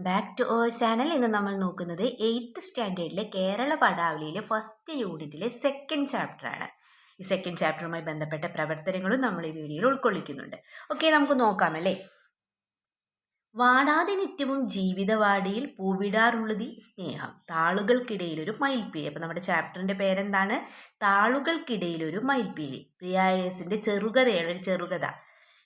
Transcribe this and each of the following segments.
Welcome back to our channel ഇന്ന് നമ്മൾ നോക്കുന്നത് എയ്ത്ത് സ്റ്റാൻഡേർഡിലെ കേരള പടാവലിയിലെ ഫസ്റ്റ് യൂണിറ്റിലെ സെക്കൻഡ് ചാപ്റ്ററാണ് ഈ സെക്കൻഡ് ചാപ്റ്ററുമായി ബന്ധപ്പെട്ട പ്രവർത്തനങ്ങളും നമ്മൾ ഈ വീഡിയോയിൽ ഉൾക്കൊള്ളിക്കുന്നുണ്ട്. ഓക്കെ നമുക്ക് നോക്കാമല്ലേ വാടാതെ നിത്യവും ജീവിതവാടിയിൽ പൂവിടാറുള്ളത് സ്നേഹം. താളുകൾക്കിടയിൽ ഒരു മയിൽപ്പീലി. അപ്പം നമ്മുടെ ചാപ്റ്ററിന്റെ പേരെന്താണ്? താളുകൾക്കിടയിൽ ഒരു മയിൽപ്പീലി. പ്രിയായസിന്റെ ചെറുകഥയാണ് ഒരു ചെറുകഥ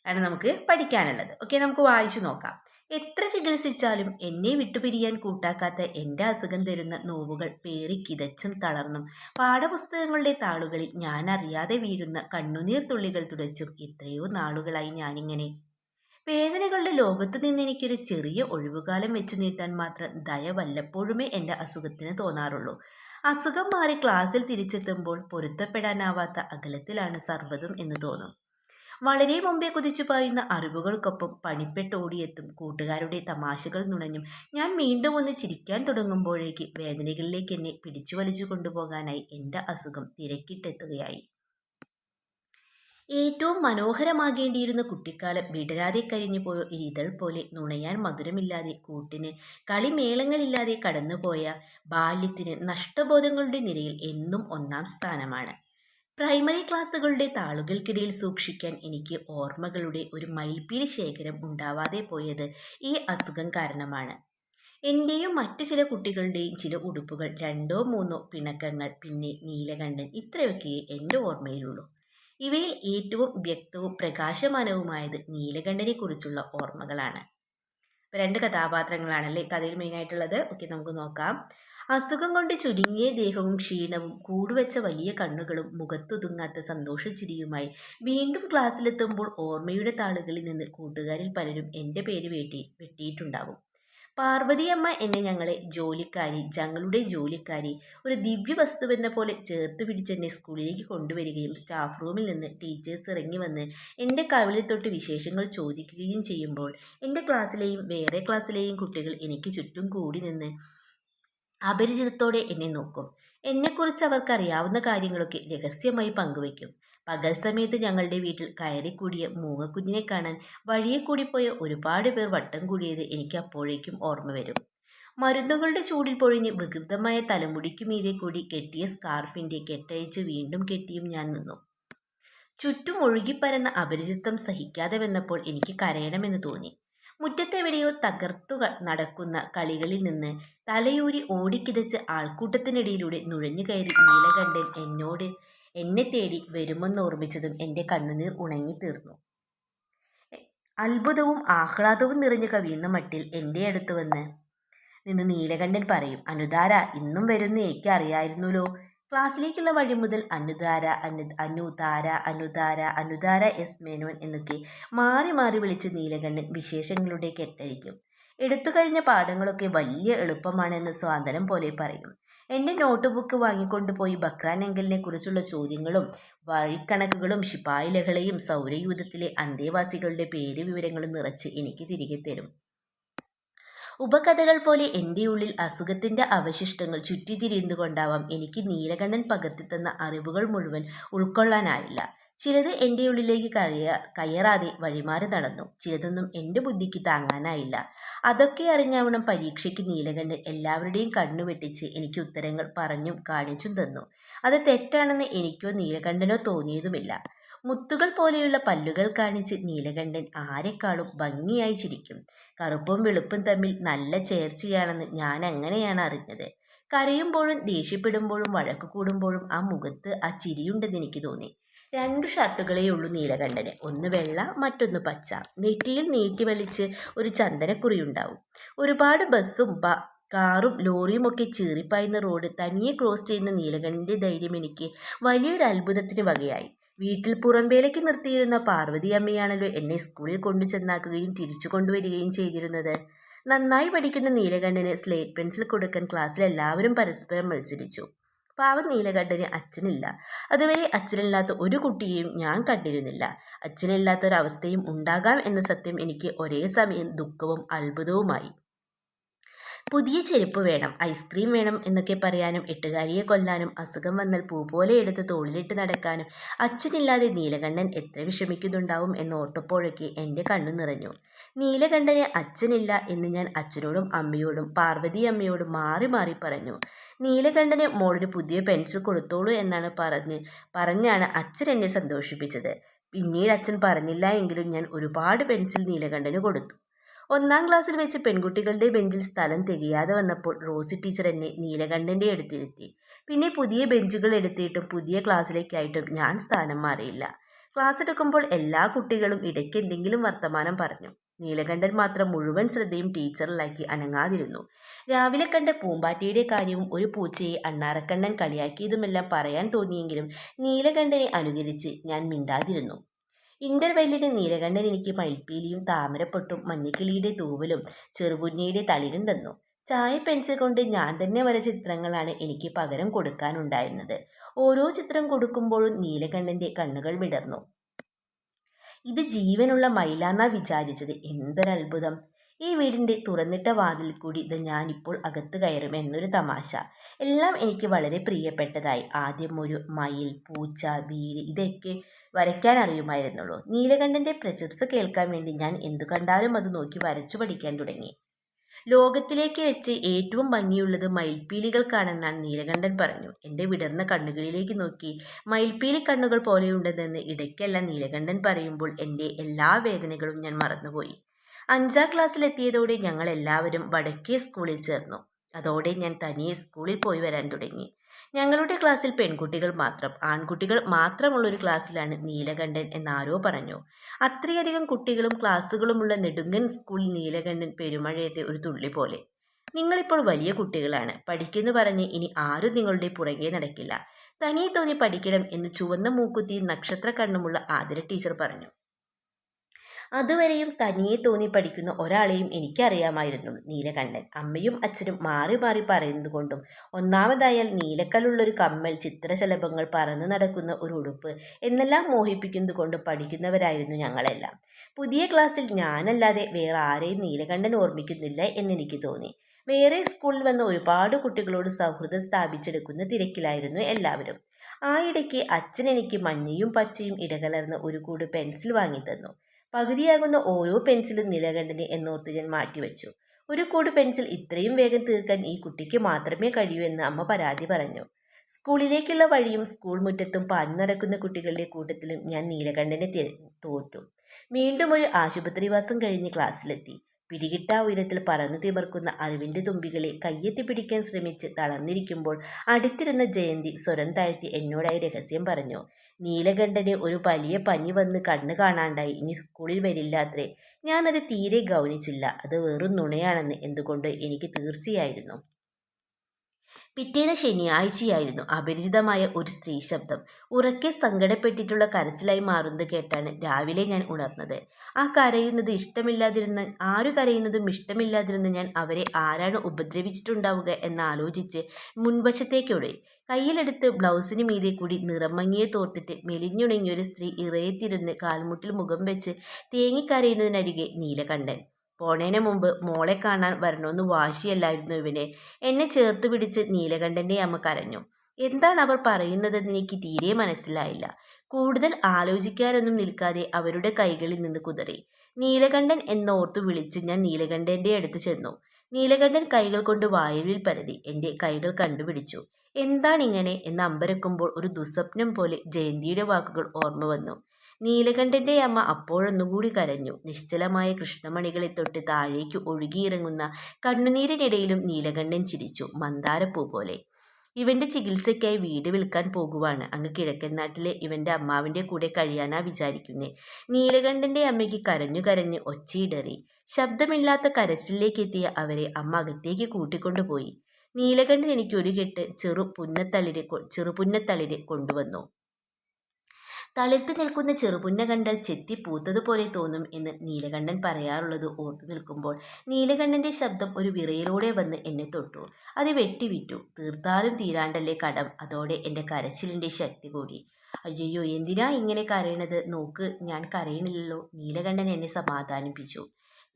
ആണ് നമുക്ക് പഠിക്കാനുള്ളത്. ഓക്കെ നമുക്ക് വായിച്ചു നോക്കാം. എത്ര ചികിത്സിച്ചാലും എന്നെ വിട്ടുപിരിയാൻ കൂട്ടാക്കാത്ത എന്റെ അസുഖം തരുന്ന നോവുകൾ പേറി കിതച്ചും തളർന്നും. പാഠപുസ്തകങ്ങളുടെ താളുകളിൽ ഞാൻ അറിയാതെ വീഴുന്ന കണ്ണുനീർ തുള്ളികൾ തുടച്ചും എത്രയോ നാളുകളായി ഞാനിങ്ങനെ. വേദനകളുടെ ലോകത്തു നിന്ന് എനിക്കൊരു ചെറിയ ഒഴിവുകാലം വെച്ചു നീട്ടാൻ മാത്രം ദയ വല്ലപ്പോഴുമേ എന്റെ അസുഖത്തിന് തോന്നാറുള്ളൂ. അസുഖം മാറി ക്ലാസ്സിൽ തിരിച്ചെത്തുമ്പോൾ പൊരുത്തപ്പെടാനാവാത്ത അകലത്തിലാണ് സർവതും എന്ന് തോന്നും. വളരെ മുമ്പേ കുതിച്ചു പായുന്ന അറിവുകൾക്കൊപ്പം പണിപ്പെട്ടോടിയെത്തും കൂട്ടുകാരുടെ തമാശകൾ നുണഞ്ഞും ഞാൻ വീണ്ടും ഒന്ന് ചിരിക്കാൻ തുടങ്ങുമ്പോഴേക്ക് വേദനകളിലേക്ക് എന്നെ പിടിച്ചു വലിച്ചു കൊണ്ടുപോകാനായി എന്റെ അസുഖം തിരക്കിട്ടെത്തുകയായി. ഏറ്റവും മനോഹരമാകേണ്ടിയിരുന്ന കുട്ടിക്കാലം വിടരാതെ കരിഞ്ഞു പോയ ഇതൾ പോലെ നുണയാൻ മധുരമില്ലാതെ കൂട്ടിന് കളിമേളങ്ങളില്ലാതെ കടന്നുപോയ ബാല്യത്തിന് നഷ്ടബോധങ്ങളുടെ നിരയിൽ എന്നും ഒന്നാം സ്ഥാനമാണ്. പ്രൈമറി ക്ലാസ്സുകളുടെ താളുകൾക്കിടയിൽ സൂക്ഷിക്കാൻ എനിക്ക് ഓർമ്മകളുടെ ഒരു മയിൽപ്പീലി ശേഖരം ഉണ്ടാവാതെ പോയത് ഈ അസുഖം കാരണമാണ്. എന്റെയും മറ്റു ചില കുട്ടികളുടെയും ചില ഉടുപ്പുകൾ രണ്ടോ മൂന്നോ പിണക്കങ്ങൾ പിന്നെ നീലകണ്ഠൻ ഇത്രയൊക്കെയേ എന്റെ ഓർമ്മയിലുള്ളൂ. ഇവയിൽ ഏറ്റവും വ്യക്തവും പ്രകാശമാനവുമായത് നീലകണ്ഠനെക്കുറിച്ചുള്ള ഓർമ്മകളാണ്. രണ്ട് കഥാപാത്രങ്ങളാണല്ലേ കഥയിൽ മെയിനായിട്ടുള്ളത് ഓക്കെ നമുക്ക് നോക്കാം. അസുഖം കൊണ്ട് ചുരുങ്ങിയ ദേഹവും ക്ഷീണവും കൂടുവെച്ച വലിയ കണ്ണുകളും മുഖത്തൊതുങ്ങാത്ത സന്തോഷചിരിയുമായി വീണ്ടും ക്ലാസ്സിലെത്തുമ്പോൾ ഓർമ്മയുടെ താളുകളിൽ നിന്ന് കൂട്ടുകാരിൽ പലരും എന്റെ പേര് വെട്ടി വെട്ടിയിട്ടുണ്ടാവും. പാർവതിയമ്മ എന്നെ ഞങ്ങളെ ജോലിക്കാരി ഞങ്ങളുടെ ജോലിക്കാരി ഒരു ദിവ്യ വസ്തുവെന്ന പോലെ ചേർത്ത് പിടിച്ചെന്നെ സ്കൂളിലേക്ക് കൊണ്ടുവരികയും സ്റ്റാഫ് റൂമിൽ നിന്ന് ടീച്ചേഴ്സ് ഇറങ്ങി വന്ന് എന്റെ കവിളിൽ തൊട്ട് വിശേഷങ്ങൾ ചോദിക്കുകയും ചെയ്യുമ്പോൾ എന്റെ ക്ലാസ്സിലെയും വേറെ ക്ലാസ്സിലെയും കുട്ടികൾ എനിക്ക് ചുറ്റും കൂടി നിന്ന് അപരിചിതത്തോടെ എന്നെ നോക്കും. എന്നെക്കുറിച്ച് അവർക്കറിയാവുന്ന കാര്യങ്ങളൊക്കെ രഹസ്യമായി പങ്കുവയ്ക്കും. പകൽ സമയത്ത് ഞങ്ങളുടെ വീട്ടിൽ കയറിക്കൂടിയ മൂങ്ങക്കുഞ്ഞിനെ കാണാൻ വഴിയെ കൂടിപ്പോയ ഒരുപാട് പേർ വട്ടം കൂടിയത് എനിക്ക് അപ്പോഴേക്കും ഓർമ്മ വരും. മരുന്നുകളുടെ ചൂടിൽ പൊഴിഞ്ഞ് വികൃതമായ തലമുടിക്കു മീതെ കൂടി കെട്ടിയ സ്കാർഫിന്റെ കെട്ടഴിച്ച് വീണ്ടും കെട്ടിയും ഞാൻ നിന്നു. ചുറ്റും ഒഴുകിപ്പരന്ന അപരിചിത്വം സഹിക്കാതെ വന്നപ്പോൾ എനിക്ക് കരയണമെന്ന് തോന്നി. മുറ്റത്തെവിടെയോ തകർത്തു നടക്കുന്ന കളികളിൽ നിന്ന് തലയൂരി ഓടിക്കിതച്ച് ആൾക്കൂട്ടത്തിനിടയിലൂടെ നുഴഞ്ഞു കയറി നീലകണ്ഠൻ എന്നോട് എന്നെ തേടി വരുമെന്ന് ഓർമ്മിച്ചതും എന്റെ കണ്ണുനീർ ഉണങ്ങി തീർന്നു അത്ഭുതവും ആഹ്ലാദവും നിറഞ്ഞു കവിയുന്ന മട്ടിൽ എന്റെ അടുത്ത് വന്ന് നിന്ന് നീലകണ്ഠൻ പറയും അനുധാര ഇന്നും വരുന്ന എനിക്ക് അറിയായിരുന്നല്ലോ. ക്ലാസ്സിലേക്കുള്ള വഴി മുതൽ അനുധാര അനു അനുതാര അനുധാര അനുധാര എസ് മേനോൻ എന്നൊക്കെ മാറി മാറി വിളിച്ച് നീലകണ്ഠൻ വിശേഷങ്ങളുടെ കെട്ടഴിക്കും. എടുത്തു കഴിഞ്ഞ പാഠങ്ങളൊക്കെ വലിയ എളുപ്പമാണെന്ന് സ്വാതന്ത്ര്യം പോലെ പറയും. എന്റെ നോട്ട് ബുക്ക് വാങ്ങിക്കൊണ്ടുപോയി ബക്രാൻ എങ്കലിനെ കുറിച്ചുള്ള ചോദ്യങ്ങളും വഴിക്കണക്കുകളും ശിപായി ലഹളയും സൗരയൂഥത്തിലെ അന്തേവാസികളുടെ പേര് വിവരങ്ങളും നിറച്ച് എനിക്ക് തിരികെ തരും. ഉപകഥകൾ പോലെ എന്റെ ഉള്ളിൽ അസുഖത്തിന്റെ അവശിഷ്ടങ്ങൾ ചുറ്റിത്തിരിയുന്നുകൊണ്ടാവാം എനിക്ക് നീലകണ്ഠൻ പകർത്തിത്തന്ന അറിവുകൾ മുഴുവൻ ഉൾക്കൊള്ളാനായില്ല. ചിലത് എന്റെ ഉള്ളിലേക്ക് കഴിയ കയറാതെ വഴിമാറി നടന്നു. ചിലതൊന്നും എന്റെ ബുദ്ധിക്ക് താങ്ങാനായില്ല. അതൊക്കെ അറിഞ്ഞാവണം പരീക്ഷയ്ക്ക് നീലകണ്ഠൻ എല്ലാവരുടെയും കണ്ണുവെട്ടിച്ച് എനിക്ക് ഉത്തരങ്ങൾ പറഞ്ഞും കാണിച്ചും തന്നു. അത് തെറ്റാണെന്ന് എനിക്കോ നീലകണ്ഠനോ തോന്നിയതുമില്ല. മുത്തുകൾ പോലെയുള്ള പല്ലുകൾ കാണിച്ച് നീലകണ്ഠൻ ആരെക്കാളും ഭംഗിയായി ചിരിക്കും. കറുപ്പും വെളുപ്പും തമ്മിൽ നല്ല ചേർച്ചയാണെന്ന് ഞാൻ അങ്ങനെയാണ് അറിഞ്ഞത്. കരയുമ്പോഴും ദേഷ്യപ്പെടുമ്പോഴും വഴക്കു കൂടുമ്പോഴും ആ മുഖത്ത് ആ ചിരിയുണ്ടെന്ന് എനിക്ക് തോന്നി. രണ്ടു ഷർട്ടുകളേ ഉള്ളൂ നീലകണ്ഠന്. ഒന്ന് വെള്ള മറ്റൊന്ന് പച്ച. നെറ്റിയിൽ നീട്ടി വലിച്ച് ഒരു ചന്ദനക്കുറി ഉണ്ടാവും. ഒരുപാട് ബസ്സും കാറും ലോറിയും ഒക്കെ ചീറിപ്പായുന്ന റോഡ് തനിയെ ക്രോസ് ചെയ്യുന്ന നീലകണ്ഠന്റെ ധൈര്യം എനിക്ക് വലിയൊരു അത്ഭുതത്തിന് വകയായി. വീട്ടിൽ പുറംവേലയ്ക്ക് നിർത്തിയിരുന്ന പാർവതി അമ്മയാണല്ലോ എന്നെ സ്കൂളിൽ കൊണ്ടു ചെന്നാക്കുകയും തിരിച്ചു കൊണ്ടുവരികയും ചെയ്തിരുന്നത്. നന്നായി പഠിക്കുന്ന നീലകണ്ഠന് സ്ലേറ്റ് പെൻസിൽ കൊടുക്കാൻ ക്ലാസ്സിൽ എല്ലാവരും പരസ്പരം മത്സരിച്ചു. പാവം നീലകണ്ഠന് അച്ഛനില്ല. അതുവരെ അച്ഛനില്ലാത്ത ഒരു കുട്ടിയെയും ഞാൻ കണ്ടിരുന്നില്ല. അച്ഛനില്ലാത്ത ഒരവസ്ഥയും ഉണ്ടാകാം എന്ന സത്യം എനിക്ക് ഒരേ സമയം ദുഃഖവും അത്ഭുതവുമായി. പുതിയ ചെരുപ്പ് വേണം ഐസ്ക്രീം വേണം എന്നൊക്കെ പറയാനും എട്ടുകാലിയെ കൊല്ലാനും അസുഖം വന്നാൽ പൂ പോലെ എടുത്ത് തോളിലിട്ട് നടക്കാനും അച്ഛനില്ലാതെ നീലകണ്ഠൻ എത്ര വിഷമിക്കുന്നുണ്ടാവും എന്നോർത്തപ്പോഴൊക്കെ എന്റെ കണ്ണു നിറഞ്ഞു. നീലകണ്ഠന് അച്ഛനില്ല എന്ന് ഞാൻ അച്ഛനോടും അമ്മയോടും പാർവതി അമ്മയോടും മാറി മാറി പറഞ്ഞു. നീലകണ്ഠനെ മോളിന് പുതിയ പെൻസിൽ കൊടുത്തോളൂ എന്നാണ് പറഞ്ഞ് പറഞ്ഞാണ് അച്ഛൻ എന്നെ സന്തോഷിപ്പിച്ചത്. പിന്നീട് അച്ഛൻ പറഞ്ഞില്ല എങ്കിലും ഞാൻ ഒരുപാട് പെൻസിൽ നീലകണ്ഠന് കൊടുത്തു. ഒന്നാം ക്ലാസ്സിൽ വെച്ച് പെൺകുട്ടികളുടെ ബെഞ്ചിൽ സ്ഥലം തികയാതെ വന്നപ്പോൾ റോസി ടീച്ചർ എന്നെ നീലകണ്ഠന്റെ അടുത്തിരുത്തി. പിന്നെ പുതിയ ബെഞ്ചുകൾ എടുത്തിട്ടും പുതിയ ക്ലാസ്സിലേക്കായിട്ടും ഞാൻ സ്ഥാനം മാറിയില്ല. ക്ലാസ് എടുക്കുമ്പോൾ എല്ലാ കുട്ടികളും ഇടയ്ക്ക് എന്തെങ്കിലും വർത്തമാനം പറഞ്ഞു. നീലകണ്ഠൻ മാത്രം മുഴുവൻ ശ്രദ്ധയും ടീച്ചറിലാക്കി അനങ്ങാതിരുന്നു. രാവിലെ കണ്ട പൂമ്പാറ്റയുടെ കാര്യവും ഒരു പൂച്ചയെ അണ്ണാറക്കണ്ണൻ കളിയാക്കിയതുമെല്ലാം പറയാൻ തോന്നിയെങ്കിലും നീലകണ്ഠനെ അനുകരിച്ച് ഞാൻ മിണ്ടാതിരുന്നു. ഇന്റർവെല്ലിന് നീലകണ്ഠൻ എനിക്ക് മയിൽപ്പീലിയും താമരപ്പൊട്ടും മഞ്ഞക്കിളിയുടെ തൂവലും ചെറുപുന്നയുടെ തളിരും തന്നു. ചായ പെൻസിൽ കൊണ്ട് ഞാൻ തന്നെ വരച്ച ചിത്രങ്ങളാണ് എനിക്ക് പകരം കൊടുക്കാനുണ്ടായിരുന്നത്. ഓരോ ചിത്രം കൊടുക്കുമ്പോഴും നീലകണ്ഠന്റെ കണ്ണുകൾ വിടർന്നു. ഇത് ജീവനുള്ള മയിലാന്നാ വിചാരിച്ചത്. എന്തൊരത്ഭുതം. ഈ വീടിന്റെ തുറന്നിട്ട വാതിൽ കൂടി ഇത് ഞാനിപ്പോൾ അകത്ത് കയറും എന്നൊരു തമാശ. എല്ലാം എനിക്ക് വളരെ പ്രിയപ്പെട്ടതായി. ആദ്യം ഒരു മയിൽ പൂച്ച വീട് ഇതൊക്കെ വരയ്ക്കാൻ അറിയുമായിരുന്നുള്ളൂ. നീലകണ്ഠന്റെ പ്രശംസ കേൾക്കാൻ വേണ്ടി ഞാൻ എന്തു കണ്ടാലും അത് നോക്കി വരച്ചു പഠിക്കാൻ തുടങ്ങി. ലോകത്തിലേക്ക് വെച്ച് ഏറ്റവും ഭംഗിയുള്ളത് മയിൽപ്പീലികൾക്കാണെന്നാണ് നീലകണ്ഠൻ പറഞ്ഞു. എന്റെ വിടർന്ന കണ്ണുകളിലേക്ക് നോക്കി മയിൽപ്പീലി കണ്ണുകൾ പോലെയുണ്ടെന്ന് ഇടയ്ക്കെല്ലാം നീലകണ്ഠൻ പറയുമ്പോൾ എന്റെ എല്ലാ വേദനകളും ഞാൻ മറന്നുപോയി. അഞ്ചാം ക്ലാസ്സിലെത്തിയതോടെ ഞങ്ങൾ എല്ലാവരും വടക്കേ സ്കൂളിൽ ചേർന്നു. അതോടെ ഞാൻ തനിയെ സ്കൂളിൽ പോയി വരാൻ തുടങ്ങി. ഞങ്ങളുടെ ക്ലാസ്സിൽ പെൺകുട്ടികൾ മാത്രം ആൺകുട്ടികൾ മാത്രമുള്ളൊരു ക്ലാസ്സിലാണ് നീലകണ്ഠൻ എന്നാരോ പറഞ്ഞു. അത്രയധികം കുട്ടികളും ക്ലാസ്സുകളുമുള്ള നെടുങ്കൻ സ്കൂളിൽ നീലകണ്ഠൻ പെരുമഴയത്തെ ഒരു തുള്ളി പോലെ. നിങ്ങളിപ്പോൾ വലിയ കുട്ടികളാണ്. പഠിക്കുന്നു പറഞ്ഞ് ഇനി ആരും നിങ്ങളുടെ പുറകെ നടക്കില്ല. തനിയെ തോന്നി പഠിക്കണം എന്ന് ചുവന്ന മൂക്കുത്തി നക്ഷത്ര കണ്ണുമുള്ള ആതിര ടീച്ചർ പറഞ്ഞു. അതുവരെയും തനിയെ തോന്നി പഠിക്കുന്ന ഒരാളെയും എനിക്കറിയാമായിരുന്നു. നീലകണ്ഠൻ. അമ്മയും അച്ഛനും മാറി മാറി പറയുന്നതുകൊണ്ടും ഒന്നാമതായാൽ നീലക്കല്ലുള്ളൊരു കമ്മൽ ചിത്രശലഭങ്ങൾ പറന്നു നടക്കുന്ന ഒരു ഉടുപ്പ് എന്നെല്ലാം മോഹിപ്പിക്കുന്നത് കൊണ്ട് പഠിക്കുന്നവരായിരുന്നു ഞങ്ങളെല്ലാം. പുതിയ ക്ലാസ്സിൽ ഞാനല്ലാതെ വേറെ ആരെയും നീലകണ്ഠൻ ഓർമ്മിക്കുന്നില്ല എന്നെനിക്ക് തോന്നി. വേറെ സ്കൂളിൽ വന്ന ഒരുപാട് കുട്ടികളോട് സൗഹൃദം സ്ഥാപിച്ചെടുക്കുന്ന തിരക്കിലായിരുന്നു എല്ലാവരും. ആ ഇടയ്ക്ക് അച്ഛൻ എനിക്ക് മഞ്ഞയും പച്ചയും ഇടകലർന്ന ഒരു കൂട് പെൻസിൽ വാങ്ങിത്തന്നു. പകുതിയാകുന്ന ഓരോ പെൻസിലും നിലകണ്ഠന് എന്നോർത്ത് ഞാൻ മാറ്റിവെച്ചു. ഒരു കൂട് പെൻസിൽ ഇത്രയും വേഗം തീർക്കാൻ ഈ കുട്ടിക്ക് മാത്രമേ കഴിയൂ എന്ന് അമ്മ പരാതി പറഞ്ഞു. സ്കൂളിലേക്കുള്ള വഴിയും സ്കൂൾ മുറ്റത്തും പാഞ്ഞു നടക്കുന്ന കുട്ടികളുടെ കൂട്ടത്തിലും ഞാൻ നീലകണ്ഠനെ തോറ്റു. വീണ്ടും ഒരു ആശുപത്രിവാസം കഴിഞ്ഞ് ക്ലാസ്സിലെത്തി. പിടികിട്ടാ ഉയരത്തിൽ പറന്നു തിമർക്കുന്ന അറിവിന്റെ തുമ്പികളെ കയ്യെത്തി പിടിക്കാൻ ശ്രമിച്ച് തളർന്നിരിക്കുമ്പോൾ അടുത്തിരുന്ന ജയന്തി സ്വരം താഴ്ത്തി എന്നോടായി രഹസ്യം പറഞ്ഞു. നീലകണ്ഠന് ഒരു വലിയ പനി വന്ന് കണ്ണ് കാണാണ്ടായി. ഇനി സ്കൂളിൽ വരില്ലാത്രേ ഞാനത് തീരെ ഗൗനിച്ചില്ല. അത് വെറും നുണയാണെന്ന് എന്തുകൊണ്ട് എനിക്ക് തീർച്ചയായിരുന്നു. പിറ്റേന്ന് ശനിയാഴ്ചയായിരുന്നു അപരിചിതമായ ഒരു സ്ത്രീ ശബ്ദം. ഉറക്കെ സങ്കടപ്പെട്ടിട്ടുള്ള കരച്ചിലായി മാറുന്നത് കേട്ടാണ് രാവിലെ ഞാൻ ഉണർന്നത്. ആ കരയുന്നത് ഇഷ്ടമില്ലാതിരുന്ന ആര് കരയുന്നതും ഇഷ്ടമില്ലാതിരുന്ന ഞാൻ അവരെ ആരാണ് ഉപദ്രവിച്ചിട്ടുണ്ടാവുക എന്നാലോചിച്ച് മുൻവശത്തേക്കോടെ കയ്യിലെടുത്ത് ബ്ലൗസിന് മീതെ കൂടി നിറമങ്ങിയെ തോർത്തിട്ട് മെലിഞ്ഞുണങ്ങിയൊരു സ്ത്രീ ഇറയത്തിരുന്ന് കാൽമുട്ടിൽ മുഖം വെച്ച് തേങ്ങിക്കരയുന്നതിനരികെ നീലകണ്ഠൻ. പോണേന് മുമ്പ് മോളെ കാണാൻ വരണമെന്ന് വാശിയല്ലായിരുന്നു ഇവനെ. എന്നെ ചേർത്ത് പിടിച്ച് നീലകണ്ഠന്റെ അമ്മ കരഞ്ഞു. എന്താണ് അവർ പറയുന്നതെന്ന് എനിക്ക് തീരെ മനസ്സിലായില്ല. കൂടുതൽ ആലോചിക്കാനൊന്നും നിൽക്കാതെ അവരുടെ കൈകളിൽ നിന്ന് കുതറി. നീലകണ്ഠൻ എന്നോർത്തു വിളിച്ച് ഞാൻ നീലകണ്ഠന്റെ അടുത്ത് ചെന്നു. നീലകണ്ഠൻ കൈകൾ കൊണ്ട് വായുവിൽ പരതി എന്റെ കൈകൾ കണ്ടുപിടിച്ചു. എന്താണിങ്ങനെ എന്ന് അമ്പരക്കുമ്പോൾ ഒരു ദുസ്വപ്നം പോലെ ജയന്തിയുടെ വാക്കുകൾ ഓർമ്മ വന്നു. നീലകണ്ഠന്റെ അമ്മ അപ്പോഴൊന്നുകൂടി കരഞ്ഞു. നിശ്ചലമായ കൃഷ്ണമണികളെ തൊട്ട് താഴേക്ക് ഒഴുകിയിറങ്ങുന്ന കണ്ണുനീരിനിടയിലും നീലകണ്ഠൻ ചിരിച്ചു. മന്ദാരപ്പൂ പോലെ. ഇവന്റെ ചികിത്സയ്ക്കായി വീട് വിൽക്കാൻ പോകുവാണ്. അങ്ങ് കിഴക്കൻ നാട്ടിലെ ഇവന്റെ അമ്മാവിന്റെ കൂടെ കഴിയാനാ വിചാരിക്കുന്നേ. നീലകണ്ഠന്റെ അമ്മയ്ക്ക് കരഞ്ഞു കരഞ്ഞ് ഒച്ചയിടറി. ശബ്ദമില്ലാത്ത കരച്ചിലേക്ക് എത്തിയ അവരെ അമ്മ അകത്തേക്ക് കൂട്ടിക്കൊണ്ടുപോയി. നീലകണ്ഠൻ എനിക്ക് ഒരു കെട്ട് ചെറു പുന്നത്തളിര് ചെറുപുന്നത്തളിര് കൊണ്ടുവന്നു. തളിർത്ത് നിൽക്കുന്ന ചെറുപുന്ന കണ്ടാൽ ചെത്തി പൂത്തതുപോലെ തോന്നും എന്ന് നീലകണ്ഠൻ പറയാറുള്ളത് ഓർത്തു നിൽക്കുമ്പോൾ നീലകണ്ഠന്റെ ശബ്ദം ഒരു വിറയിലൂടെ വന്ന് എന്നെ തൊട്ടു. അത് വെട്ടിവിറ്റു തീർത്താലും തീരാണ്ടല്ലേ കടം. അതോടെ എന്റെ കരച്ചിലിന്റെ ശക്തി കൂടി. അയ്യോ എന്തിനാ ഇങ്ങനെ കരയണത്? നോക്ക് ഞാൻ കരയണില്ലല്ലോ. നീലകണ്ഠൻ എന്നെ സമാധാനിപ്പിച്ചു.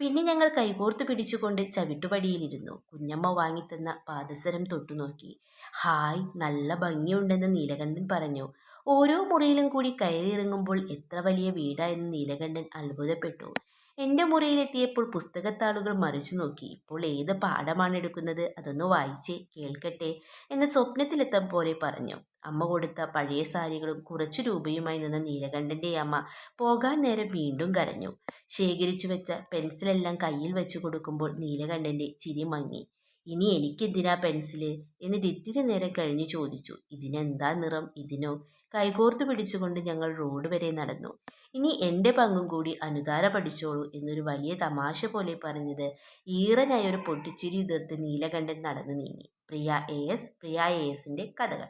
പിന്നെ ഞങ്ങൾ കൈകോർത്ത് പിടിച്ചുകൊണ്ട് ചവിട്ടുപടിയിലിരുന്നു. കുഞ്ഞമ്മ വാങ്ങിത്തന്ന പാദസരം തൊട്ടുനോക്കി. ഹായ് നല്ല ഭംഗിയുണ്ടെന്ന് നീലകണ്ഠൻ പറഞ്ഞു. ഓരോ മുറിയിലും കൂടി കയറിയിറങ്ങുമ്പോൾ എത്ര വലിയ വീടാ എന്ന് നീലകണ്ഠൻ അത്ഭുതപ്പെട്ടു. എന്റെ മുറിയിലെത്തിയപ്പോൾ പുസ്തകത്താളുകൾ മറിച്ചു നോക്കി. ഇപ്പോൾ ഏത് പാഠമാണ് എടുക്കുന്നത്? അതൊന്ന് വായിച്ച് കേൾക്കട്ടെ എന്ന് സ്വപ്നത്തിലെത്താൻ പോലെ പറഞ്ഞു. അമ്മ കൊടുത്ത പഴയ സാരികളും കുറച്ചു രൂപയുമായി നിന്ന നീലകണ്ഠന്റെ അമ്മ പോകാൻ നേരം വീണ്ടും കരഞ്ഞു. ശേഖരിച്ചു വെച്ച പെൻസിലെല്ലാം കയ്യിൽ വെച്ച് കൊടുക്കുമ്പോൾ നീലകണ്ഠന്റെ ചിരി മങ്ങി. ഇനി എനിക്കെന്തിനാ പെൻസിൽ? എന്നിട്ട് ഇത്തിരി നേരം കഴിഞ്ഞ് ചോദിച്ചു. ഇതിനെന്താ നിറം? ഇതിനോ? കൈകോർത്ത് പിടിച്ചുകൊണ്ട് ഞങ്ങൾ റോഡ് വരെ നടന്നു. ഇനി എന്റെ പങ്കും കൂടി അനുതാര പഠിച്ചോളൂ എന്നൊരു വലിയ തമാശ പോലെ പറഞ്ഞത് ഈറനായ ഒരു പൊട്ടിച്ചിരി ഉതിർത്ത് നീലകണ്ഠൻ നടന്നു നീങ്ങി. Priya A S Priya A എസിന്റെ കഥകൾ.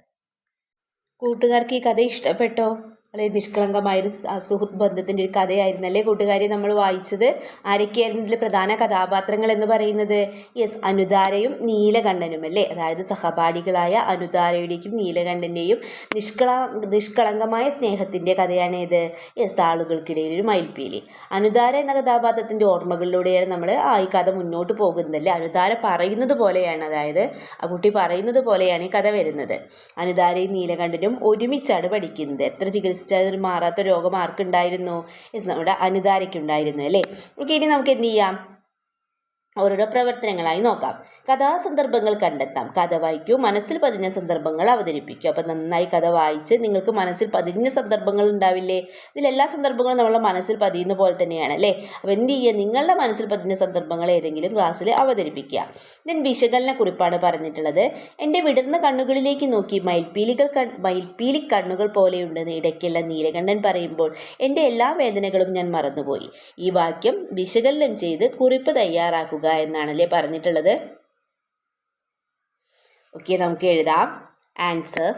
കൂട്ടുകാർക്ക് ഈ കഥ ഇഷ്ടപ്പെട്ടോ? വളരെ നിഷ്കളങ്കമായൊരു സുഹൃത്ത് ബന്ധത്തിന്റെ ഒരു കഥയായിരുന്നല്ലേ കൂട്ടുകാരെ നമ്മൾ വായിച്ചത്? ആരൊക്കെയായിരുന്നു ഇതിൽ പ്രധാന കഥാപാത്രങ്ങൾ എന്ന് പറയുന്നത്? യെസ് അനുദാരയും നീലകണ്ഠനും അല്ലേ? അതായത് സഹപാഠികളായ അനുതാരയുടെയും നീലകണ്ഠന്റെയും നിഷ്കള നിഷ്കളങ്കമായ സ്നേഹത്തിന്റെ കഥയാണ് ഇത്. യെസ് ആളുകൾക്കിടയിൽ ഒരു മയിൽപ്പീലി. അനുതാര എന്ന കഥാപാത്രത്തിന്റെ ഓർമ്മകളിലൂടെയാണ് നമ്മൾ ആ ഈ കഥ മുന്നോട്ട് പോകുന്നതല്ലേ അനുതാര പറയുന്നത് പോലെയാണ് അതായത് ആ കുട്ടി പറയുന്നത് പോലെയാണ് ഈ കഥ വരുന്നത്. അനുതാരയും നീലകണ്ഠനും ഒരുമിച്ചാണ് പഠിക്കുന്നത്. എത്ര ചികിത്സിച്ചാൽ മാറാത്ത രോഗം ആർക്കുണ്ടായിരുന്നു? നമ്മുടെ അനിതാരയ്ക്കുണ്ടായിരുന്നു അല്ലേ? ഓക്കെ ഇനി നമുക്ക് എന്ത് ചെയ്യാം? ഓരോരോ പ്രവർത്തനങ്ങളായി നോക്കാം. കഥാസന്ദർഭങ്ങൾ കണ്ടെത്താം. കഥ വായിക്കൂ മനസ്സിൽ പതിഞ്ഞ സന്ദർഭങ്ങൾ അവതരിപ്പിക്കൂ. അപ്പം നന്നായി കഥ വായിച്ച് നിങ്ങൾക്ക് മനസ്സിൽ പതിഞ്ഞ സന്ദർഭങ്ങൾ ഉണ്ടാവില്ലേ? ഇതിലെല്ലാ സന്ദർഭങ്ങളും നമ്മളെ മനസ്സിൽ പതിയുന്ന പോലെ തന്നെയാണ് അല്ലേ? അപ്പോൾ എന്ത് ചെയ്യുക? നിങ്ങളുടെ മനസ്സിൽ പതിഞ്ഞ സന്ദർഭങ്ങൾ ഏതെങ്കിലും ക്ലാസ്സിൽ അവതരിപ്പിക്കുക. ദെൻ വിശകലന കുറിപ്പാണ് പറഞ്ഞിട്ടുള്ളത്. എന്റെ വിടർന്ന കണ്ണുകളിലേക്ക് നോക്കി മയിൽപ്പീലികൾ കൺ മയിൽപ്പീലി കണ്ണുകൾ പോലെയുണ്ടെന്ന് ഇടയ്ക്കെല്ലാം നീലകണ്ഠൻ പറയുമ്പോൾ എന്റെ എല്ലാ വേദനകളും ഞാൻ മറന്നുപോയി. ഈ വാക്യം വിശകലനം ചെയ്ത് കുറിപ്പ് തയ്യാറാക്കുക എന്നാണല്ലേ പറഞ്ഞിട്ടുള്ളത്. ഓക്കെ നമുക്ക് എഴുതാം. ആൻസർ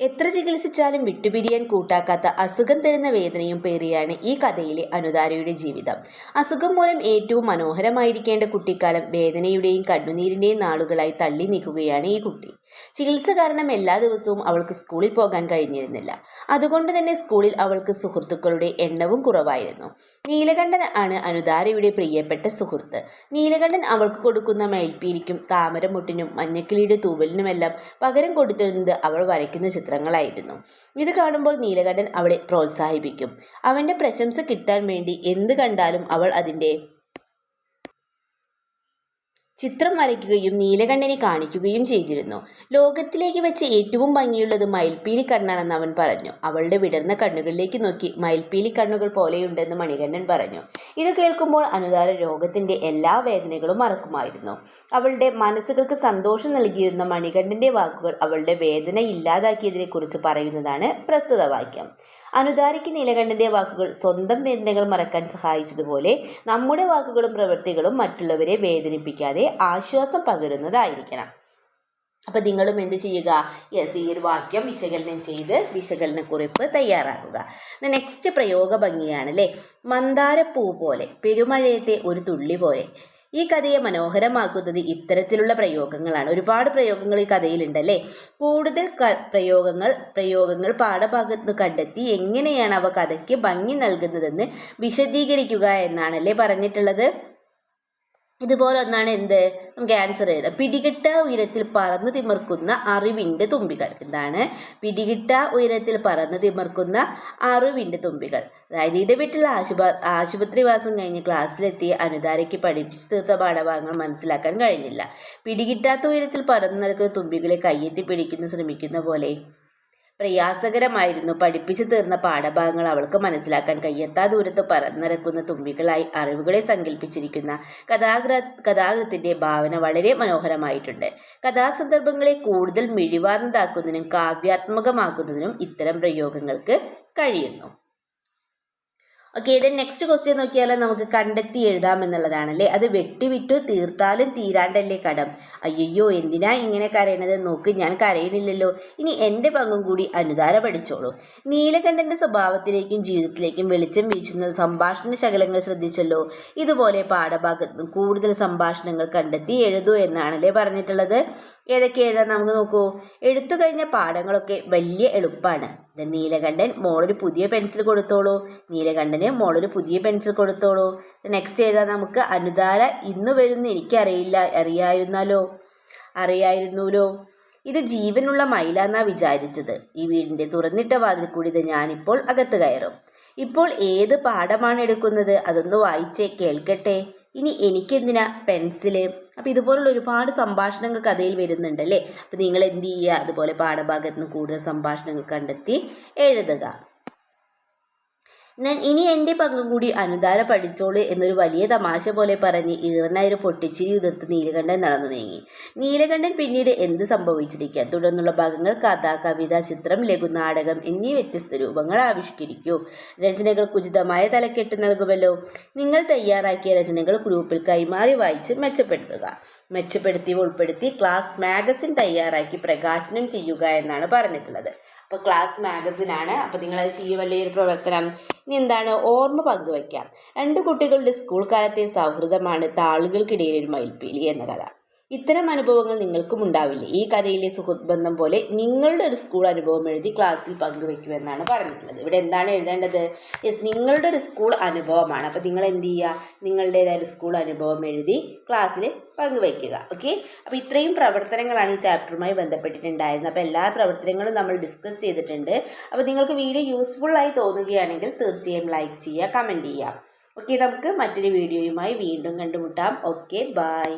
എത്ര ചികിത്സിച്ചാലും വിട്ടുപിരിയാൻ കൂട്ടാക്കാത്ത അസുഖം തരുന്ന വേദനയും പേറിയാണ് ഈ കഥയിലെ അനുതാരയുടെ ജീവിതം. അസുഖം മൂലം ഏറ്റവും മനോഹരമായിരിക്കേണ്ട കുട്ടിക്കാലം വേദനയുടെയും കണ്ണുനീരിന്റെയും നാളുകളായി തള്ളി നീക്കുകയാണ് ഈ കുട്ടി. ചികിത്സ കാരണം എല്ലാ ദിവസവും അവൾക്ക് സ്കൂളിൽ പോകാൻ കഴിഞ്ഞിരുന്നില്ല. അതുകൊണ്ട് തന്നെ സ്കൂളിൽ അവൾക്ക് സുഹൃത്തുക്കളുടെ എണ്ണവും കുറവായിരുന്നു. നീലകണ്ഠൻ ആണ് അനുദാരയുടെ പ്രിയപ്പെട്ട സുഹൃത്ത്. നീലകണ്ഠൻ അവൾക്ക് കൊടുക്കുന്ന മയിൽപ്പീരിക്കും താമരമുട്ടിനും മഞ്ഞക്കിളിയുടെ തൂവലിനുമെല്ലാം പകരം കൊടുത്തിരുന്നത് അവൾ വരയ്ക്കുന്ന ചിത്രങ്ങളായിരുന്നു. ഇത് കാണുമ്പോൾ നീലകണ്ഠൻ അവളെ പ്രോത്സാഹിപ്പിക്കും. അവന്റെ പ്രശംസ കിട്ടാൻ വേണ്ടി എന്ത് കണ്ടാലും അവൾ അതിന്റെ ചിത്രം വരയ്ക്കുകയും നീലകണ്ഠനെ കാണിക്കുകയും ചെയ്തിരുന്നു. ലോകത്തിലേക്ക് വെച്ച് ഏറ്റവും ഭംഗിയുള്ളത് മയിൽപ്പീലി കണ്ണാണെന്ന് അവൻ പറഞ്ഞു. അവളുടെ വിടർന്ന കണ്ണുകളിലേക്ക് നോക്കി മയിൽപ്പീലി കണ്ണുകൾ പോലെയുണ്ടെന്ന് മണികണ്ഠൻ പറഞ്ഞു. ഇത് കേൾക്കുമ്പോൾ അനുദാര രോഗത്തിന്റെ എല്ലാ വേദനകളും മറക്കുമായിരുന്നു. അവളുടെ മനസ്സുകൾക്ക് സന്തോഷം നൽകിയിരുന്ന മണികണ്ഠന്റെ വാക്കുകൾ അവളുടെ വേദന ഇല്ലാതാക്കിയതിനെക്കുറിച്ച് പറയുന്നതാണ് പ്രസ്തുത വാക്യം. അനുതാരിക്ക് നീലകണ്ഠന്റെ വാക്കുകൾ സ്വന്തം വേദനകൾ മറക്കാൻ സഹായിച്ചതുപോലെ നമ്മുടെ വാക്കുകളും പ്രവൃത്തികളും മറ്റുള്ളവരെ വേദനിപ്പിക്കാതെ ആശ്വാസം പകരുന്നതായിരിക്കണം. അപ്പം നിങ്ങളും എന്ത് ചെയ്യുക? യെസ് ഈ ഒരു വാക്യം വിശകലനം ചെയ്ത് വിശകലന കുറിപ്പ് തയ്യാറാക്കുക നെക്സ്റ്റ് പ്രയോഗ ഭംഗിയാണ് അല്ലേ? മന്ദാരപ്പൂ പോലെ പെരുമഴയത്തെ ഒരു തുള്ളി പോലെ. ഈ കഥയെ മനോഹരമാക്കുന്നത് ഇത്തരത്തിലുള്ള പ്രയോഗങ്ങളാണ്. ഒരുപാട് പ്രയോഗങ്ങൾ ഈ കഥയിലുണ്ടല്ലേ? കൂടുതൽ പ്രയോഗങ്ങൾ പ്രയോഗങ്ങൾ പാഠഭാഗത്ത് കണ്ടെത്തി എങ്ങനെയാണ് അവ കഥയ്ക്ക് ഭംഗി നൽകുന്നതെന്ന് വിശദീകരിക്കുക എന്നാണല്ലേ പറഞ്ഞിട്ടുള്ളത്. ഇതുപോലെ ഒന്നാണ് എന്ത്? നമുക്ക് ആൻസർ എഴുതാം. പിടികിട്ട ഉയരത്തിൽ പറന്നു തിമിർക്കുന്ന അറിവിന്റെ തുമ്പികൾ. എന്താണ്? പിടികിട്ട ഉയരത്തിൽ പറന്നു തിമിർക്കുന്ന അറിവിന്റെ തുമ്പികൾ. അതായത് ഇടവിട്ടുള്ള ആശുപ ആശുപത്രിവാസം കഴിഞ്ഞ് ക്ലാസ്സിലെത്തി അനുതാരയ്ക്ക് പഠിപ്പിച്ചു തീർത്ത പാഠഭാഗങ്ങൾ മനസ്സിലാക്കാൻ കഴിഞ്ഞില്ല. പിടികിട്ടാത്ത ഉയരത്തിൽ പറന്നു നിൽക്കുന്ന തുമ്പികളെ കയ്യെത്തി പിടിക്കുന്ന ശ്രമിക്കുന്ന പോലെ പ്രയാസകരമായിരുന്നു പഠിപ്പിച്ചു തീർന്ന പാഠഭാഗങ്ങൾ അവൾക്ക് മനസ്സിലാക്കാൻ കയ്യെത്താ ദൂരത്ത് പറന്നിറക്കുന്ന തുമ്പികളായി അറിവുകളെ സങ്കല്പിച്ചിരിക്കുന്ന കഥാകൃ കഥാകൃത്തിന്റെ ഭാവന വളരെ മനോഹരമായിട്ടുണ്ട്. കഥാസന്ദർഭങ്ങളെ കൂടുതൽ മിഴിവാർന്നതാക്കുന്നതിനും കാവ്യാത്മകമാക്കുന്നതിനും ഇത്തരം പ്രയോഗങ്ങൾക്ക് കഴിയുന്നു. ഓക്കെ ഇത് നെക്സ്റ്റ് ക്വസ്റ്റ്യൻ നോക്കിയാൽ നമുക്ക് കണ്ടെത്തി എഴുതാം എന്നുള്ളതാണല്ലേ? അത് വെട്ടിവിട്ടു തീർത്താലും തീരാണ്ടല്ലേ കടം. അയ്യോ എന്തിനാ ഇങ്ങനെ കരയണത്? നോക്ക് ഞാൻ കരയണില്ലല്ലോ. ഇനി എന്റെ പങ്കും കൂടി അനുദാര പഠിച്ചോളൂ. നീലകണ്ഠന്റെ സ്വഭാവത്തിലേക്കും ജീവിതത്തിലേക്കും വെളിച്ചം വീഴ്ചുന്ന സംഭാഷണ ശകലങ്ങൾ ശ്രദ്ധിച്ചല്ലോ. ഇതുപോലെ പാഠഭാഗത്ത് കൂടുതൽ സംഭാഷണങ്ങൾ കണ്ടെത്തി എഴുതൂ എന്നാണല്ലേ പറഞ്ഞിട്ടുള്ളത്. ഏതൊക്കെ എഴുതാൻ നമുക്ക് നോക്കൂ. എഴുത്തു കഴിഞ്ഞ പാഠങ്ങളൊക്കെ വലിയ എളുപ്പമാണ് നീലകണ്ഠൻ മോളൊരു പുതിയ പെൻസിൽ കൊടുത്തോളൂ. നീലകണ്ഠന് മോളൊരു പുതിയ പെൻസിൽ കൊടുത്തോളൂ. നെക്സ്റ്റ് എഴുതാൻ നമുക്ക്? അനുദാര ഇന്ന് വരുന്ന എനിക്കറിയില്ല. അറിയായിരുന്നാലോ? അറിയായിരുന്നൂലോ? ഇത് ജീവനുള്ള മയിലാന്നാ വിചാരിച്ചത്. ഈ വീടിന്റെ തുറന്നിട്ട വാതിൽ കൂടി ഇത് ഞാനിപ്പോൾ അകത്ത് കയറും. ഇപ്പോൾ ഏത് പാഠമാണ് എടുക്കുന്നത്? അതൊന്ന് വായിച്ചേ കേൾക്കട്ടെ. ഇനി എനിക്കെന്തിനാ പെൻസിൽ? അപ്പം ഇതുപോലുള്ള ഒരുപാട് സംഭാഷണങ്ങൾ കഥയിൽ വരുന്നുണ്ട് അല്ലേ? അപ്പം നിങ്ങൾ എന്ത് ചെയ്യുക? അതുപോലെ പാഠഭാഗത്ത് നിന്ന് കൂടുതൽ സംഭാഷണങ്ങൾ കണ്ടെത്തി എഴുതുക. ഞാൻ ഇനി എന്റെ പങ്കും കൂടി അനുധാര പഠിച്ചോളൂ എന്നൊരു വലിയ തമാശ പോലെ പറഞ്ഞ് ഈറനായൊരു പൊട്ടിച്ചിരി ഉതിർത്ത് നീലകണ്ഠൻ നടന്നു നീങ്ങി. നീലകണ്ഠൻ പിന്നീട് എന്ത് സംഭവിച്ചിരിക്കാം? തുടർന്നുള്ള ഭാഗങ്ങൾ കഥ കവിത ചിത്രം ലഘുനാടകം എന്നീ വ്യത്യസ്ത രൂപങ്ങൾ ആവിഷ്കരിക്കൂ. രചനകൾക്ക് ഉചിതമായ തലക്കെട്ട് നൽകുമല്ലോ. നിങ്ങൾ തയ്യാറാക്കിയ രചനകൾ ഗ്രൂപ്പിൽ കൈമാറി വായിച്ച് മെച്ചപ്പെടുത്തുക. മെച്ചപ്പെടുത്തി ഉൾപ്പെടുത്തി ക്ലാസ് മാഗസിൻ തയ്യാറാക്കി പ്രകാശനം ചെയ്യുക എന്നാണ് പറഞ്ഞിട്ടുള്ളത്. അപ്പോൾ ക്ലാസ് മാഗസിനാണ് അപ്പോൾ നിങ്ങളത് ചെയ്യുക വലിയൊരു പ്രവർത്തനം. ഇനി എന്താണ്? ഓർമ്മ പങ്കുവയ്ക്കാം. രണ്ട് കുട്ടികളുടെ സ്കൂൾ കാലത്തെ സൗഹൃദമാണ് താളുകൾക്കിടയിൽ ഒരു മയിൽപ്പീലി എന്ന കഥ. ഇത്തരം അനുഭവങ്ങൾ നിങ്ങൾക്കും ഉണ്ടാവില്ലേ? ഈ കഥയിലെ സുഹൃത്ത് ബന്ധം പോലെ നിങ്ങളുടെ ഒരു സ്കൂൾ അനുഭവം എഴുതി ക്ലാസ്സിൽ പങ്കുവെക്കുമെന്നാണ് പറഞ്ഞിട്ടുള്ളത്. ഇവിടെ എന്താണ് എഴുതേണ്ടത്? യെസ് നിങ്ങളുടെ ഒരു സ്കൂൾ അനുഭവമാണ്. അപ്പോൾ നിങ്ങൾ എന്ത് ചെയ്യുക? നിങ്ങളുടേതായ ഒരു സ്കൂൾ അനുഭവം എഴുതി ക്ലാസ്സിൽ പങ്കുവയ്ക്കുക ഓക്കെ അപ്പോൾ ഇത്രയും പ്രവർത്തനങ്ങളാണ് ഈ ചാപ്റ്ററുമായി ബന്ധപ്പെട്ടിട്ടുണ്ടായിരുന്നത്. അപ്പോൾ എല്ലാ പ്രവർത്തനങ്ങളും നമ്മൾ ഡിസ്കസ് ചെയ്തിട്ടുണ്ട്. അപ്പോൾ നിങ്ങൾക്ക് വീഡിയോ യൂസ്ഫുള്ളായി തോന്നുകയാണെങ്കിൽ തീർച്ചയായും ലൈക്ക് ചെയ്യുക കമന്റ് ചെയ്യുക. ഓക്കെ നമുക്ക് മറ്റൊരു വീഡിയോയുമായി വീണ്ടും കണ്ടുമുട്ടാം. Okay bye